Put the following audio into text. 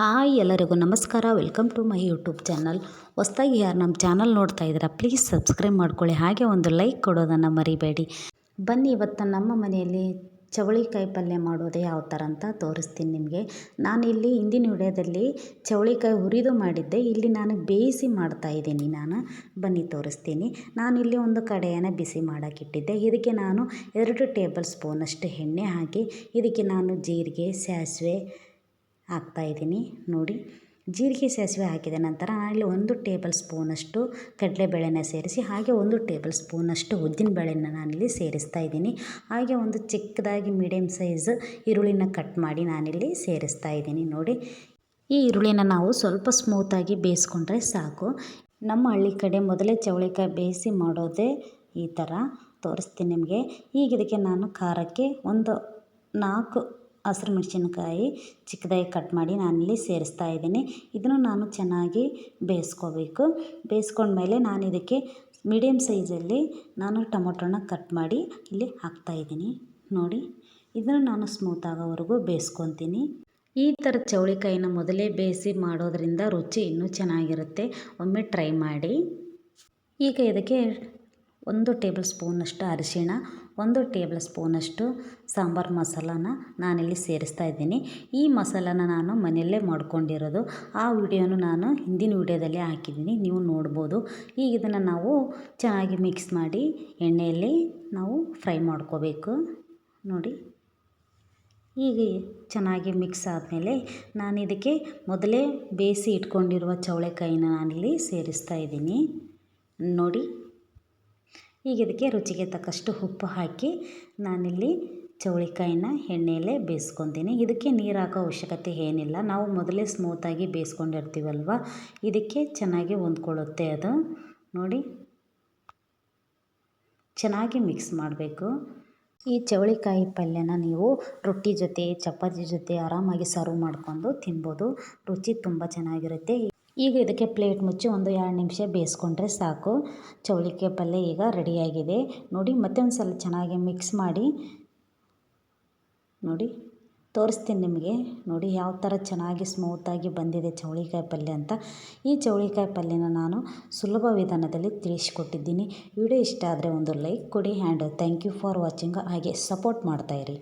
Hi ಎಲ್ಲರಿಗೂ ನಮಸ್ಕಾರ. Welcome to my YouTube channel ಹೊಸ್ದಾಗಿ ಯಾರು ನಮ್ಮ ಚಾನಲ್ ನೋಡ್ತಾ ಇದ್ದೀರಾ ಪ್ಲೀಸ್ ಸಬ್ಸ್ಕ್ರೈಬ್ ಮಾಡ್ಕೊಳ್ಳಿ. ಹಾಗೆ ಒಂದು ಲೈಕ್ ಕೊಡೋದನ್ನು ಮರಿಬೇಡಿ. ಬನ್ನಿ, ಇವತ್ತು ನಮ್ಮ ಮನೆಯಲ್ಲಿ ಚವಳಿಕಾಯಿ ಪಲ್ಯ ಮಾಡೋದು ಯಾವ ಥರ ಅಂತ ತೋರಿಸ್ತೀನಿ ನಿಮಗೆ. ನಾನಿಲ್ಲಿ ಹಿಂದಿನ ವಿಡಿಯೋದಲ್ಲಿ ಚವಳಿಕಾಯಿ ಹುರಿದು ಮಾಡಿದ್ದೆ. ಇಲ್ಲಿ ನಾನು ಬೇಯಿಸಿ ಮಾಡ್ತಾ ಇದ್ದೀನಿ ನಾನು. ಬನ್ನಿ, ತೋರಿಸ್ತೀನಿ. ನಾನಿಲ್ಲಿ ಒಂದು ಕಡೆಯನ್ನು ಬಿಸಿ ಮಾಡೋಕ್ಕಿಟ್ಟಿದ್ದೆ ಇದಕ್ಕೆ ನಾನು ಎರಡು ಟೇಬಲ್ ಸ್ಪೂನಷ್ಟು ಎಣ್ಣೆ ಹಾಕಿ, ಇದಕ್ಕೆ ನಾನು ಜೀರಿಗೆ, ಸಾಸಿವೆ ಹಾಕ್ತಾಯಿದ್ದೀನಿ ನೋಡಿ, ಜೀರಿಗೆ ಸಾಸಿವೆ ಹಾಕಿದ ನಂತರ ನಾನಿಲ್ಲಿ ಒಂದು ಟೇಬಲ್ ಸ್ಪೂನಷ್ಟು ಕಡಲೆಬೇಳೆನ ಸೇರಿಸಿ, ಹಾಗೆ ಒಂದು ಟೇಬಲ್ ಸ್ಪೂನಷ್ಟು ಉದ್ದಿನಬೇಳೆನ ನಾನಿಲ್ಲಿ ಸೇರಿಸ್ತಾ ಇದ್ದೀನಿ. ಹಾಗೆ ಒಂದು ಚಿಕ್ಕದಾಗಿ ಮೀಡಿಯಮ್ ಸೈಜ್ ಈರುಳ್ಳಿನ ಕಟ್ ಮಾಡಿ ನಾನಿಲ್ಲಿ ಸೇರಿಸ್ತಾ ಇದ್ದೀನಿ. ನೋಡಿ, ಈ ಈರುಳ್ಳಿನ ನಾವು ಸ್ವಲ್ಪ ಸ್ಮೂತಾಗಿ ಬೇಯಿಸ್ಕೊಂಡ್ರೆ ಸಾಕು. ನಮ್ಮ ಹಳ್ಳಿ ಕಡೆ ಮೊದಲೇ ಚವಳಿಕಾಯಿ ಬೇಯಿಸಿ ಮಾಡೋದೇ ಈ ಥರ. ತೋರಿಸ್ತೀನಿ ನಿಮಗೆ. ಈಗ ಇದಕ್ಕೆ ನಾನು ಖಾರಕ್ಕೆ ಒಂದು ನಾಲ್ಕು ಹಸಿರು ಮೆಣಸಿನ್ಕಾಯಿ ಚಿಕ್ಕದಾಗಿ ಕಟ್ ಮಾಡಿ ನಾನಿಲ್ಲಿ ಸೇರಿಸ್ತಾ ಇದ್ದೀನಿ. ಇದನ್ನು ನಾನು ಚೆನ್ನಾಗಿ ಬೇಯಿಸ್ಕೋಬೇಕು. ಬೇಯಿಸ್ಕೊಂಡ್ಮೇಲೆ ನಾನು ಇದಕ್ಕೆ ಮೀಡಿಯಮ್ ಸೈಜಲ್ಲಿ ನಾನು ಟೊಮೊಟೊನ ಕಟ್ ಮಾಡಿ ಇಲ್ಲಿ ಹಾಕ್ತಾ ಇದ್ದೀನಿ. ನೋಡಿ, ಇದನ್ನು ನಾನು ಸ್ಮೂತ್ ಆಗೋವರೆಗೂ ಬೇಯಿಸ್ಕೊತೀನಿ. ಈ ಥರ ಚೌಳಿಕಾಯಿನ ಮೊದಲೇ ಬೇಯಿಸಿ ಮಾಡೋದರಿಂದ ರುಚಿ ಇನ್ನೂ ಚೆನ್ನಾಗಿರುತ್ತೆ. ಒಮ್ಮೆ ಟ್ರೈ ಮಾಡಿ. ಈಗ ಇದಕ್ಕೆ ಒಂದು ಟೇಬಲ್ ಸ್ಪೂನಷ್ಟು ಅರಿಶಿಣ ಒಂದು ಟೇಬಲ್ ಸ್ಪೂನಷ್ಟು ಸಾಂಬಾರು ಮಸಾಲಾನ ನಾನಿಲ್ಲಿ ಸೇರಿಸ್ತಾ ಇದ್ದೀನಿ. ಈ ಮಸಾಲಾನ ನಾನು ಮನೆಯಲ್ಲೇ ಮಾಡ್ಕೊಂಡಿರೋದು. ಆ ವಿಡಿಯೋನು ನಾನು ಹಿಂದಿನ ವಿಡಿಯೋದಲ್ಲಿ ಹಾಕಿದ್ದೀನಿ. ನೀವು ನೋಡ್ಬೋದು. ಈಗ ಇದನ್ನು ನಾವು ಚೆನ್ನಾಗಿ ಮಿಕ್ಸ್ ಮಾಡಿ ಎಣ್ಣೆಯಲ್ಲಿ ನಾವು ಫ್ರೈ ಮಾಡ್ಕೋಬೇಕು. ನೋಡಿ. ಈಗ ಚೆನ್ನಾಗಿ ಮಿಕ್ಸ್ ಆದಮೇಲೆ ನಾನು ಇದಕ್ಕೆ ಮೊದಲೇ ಬೇಯಿಸಿ ಇಟ್ಕೊಂಡಿರುವ ಚವಳೆಕಾಯಿನ ನಾನಿಲ್ಲಿ ಸೇರಿಸ್ತಾ ಇದ್ದೀನಿ. ನೋಡಿ. ಈಗ ಇದಕ್ಕೆ ರುಚಿಗೆ ತಕ್ಕಷ್ಟು ಉಪ್ಪು ಹಾಕಿ ನಾನಿಲ್ಲಿ ಚೌಳಿಕಾಯಿನ ಎಣ್ಣೆಯಲ್ಲೇ ಬೇಯಿಸ್ಕೊತೀನಿ. ಇದಕ್ಕೆ ನೀರು ಹಾಕೋ ಅವಶ್ಯಕತೆ ಏನಿಲ್ಲ. ನಾವು ಮೊದಲೇ ಸ್ಮೂತಾಗಿ ಬೇಯಿಸ್ಕೊಂಡಿರ್ತೀವಲ್ವ? ಇದಕ್ಕೆ ಚೆನ್ನಾಗಿ ಹೊಂದ್ಕೊಳ್ಳುತ್ತೆ ಅದು. ನೋಡಿ. ಚೆನ್ನಾಗಿ ಮಿಕ್ಸ್ ಮಾಡಬೇಕು. ಈ ಚವಳಿಕಾಯಿ ಪಲ್ಯನ ನೀವು ರೊಟ್ಟಿ ಜೊತೆ, ಚಪಾತಿ ಜೊತೆ ಆರಾಮಾಗಿ ಸರ್ವ್ ಮಾಡಿಕೊಂಡು ತಿನ್ಬೋದು. ರುಚಿ ತುಂಬ ಚೆನ್ನಾಗಿರುತ್ತೆ. ಈಗ ಇದಕ್ಕೆ ಪ್ಲೇಟ್ ಮುಚ್ಚಿ ಒಂದು ಎರಡು ನಿಮಿಷ ಬೇಯಿಸ್ಕೊಂಡ್ರೆ ಸಾಕು. ಚೌಳಿಕಾಯಿ ಪಲ್ಯ ಈಗ ರೆಡಿಯಾಗಿದೆ. ನೋಡಿ ಮತ್ತೆ ಒಂದು ಸಲ ಚೆನ್ನಾಗಿ ಮಿಕ್ಸ್ ಮಾಡಿ. ನೋಡಿ, ತೋರಿಸ್ತೀನಿ ನಿಮಗೆ. ನೋಡಿ, ಯಾವ ಥರ ಚೆನ್ನಾಗಿ ಸ್ಮೂತಾಗಿ ಬಂದಿದೆ ಚೌಳಿಕಾಯಿ ಪಲ್ಯ ಅಂತ. ಈ ಚೌಳಿಕಾಯಿ ಪಲ್ಯನ ನಾನು ಸುಲಭ ವಿಧಾನದಲ್ಲಿ ತಿಳಿಸ್ಕೊಟ್ಟಿದ್ದೀನಿ. ವಿಡಿಯೋ ಇಷ್ಟ ಆದರೆ ಒಂದು ಲೈಕ್ ಕೊಡಿ. And thank you for watching ಹಾಗೆ ಸಪೋರ್ಟ್ ಮಾಡ್ತಾಯಿರಿ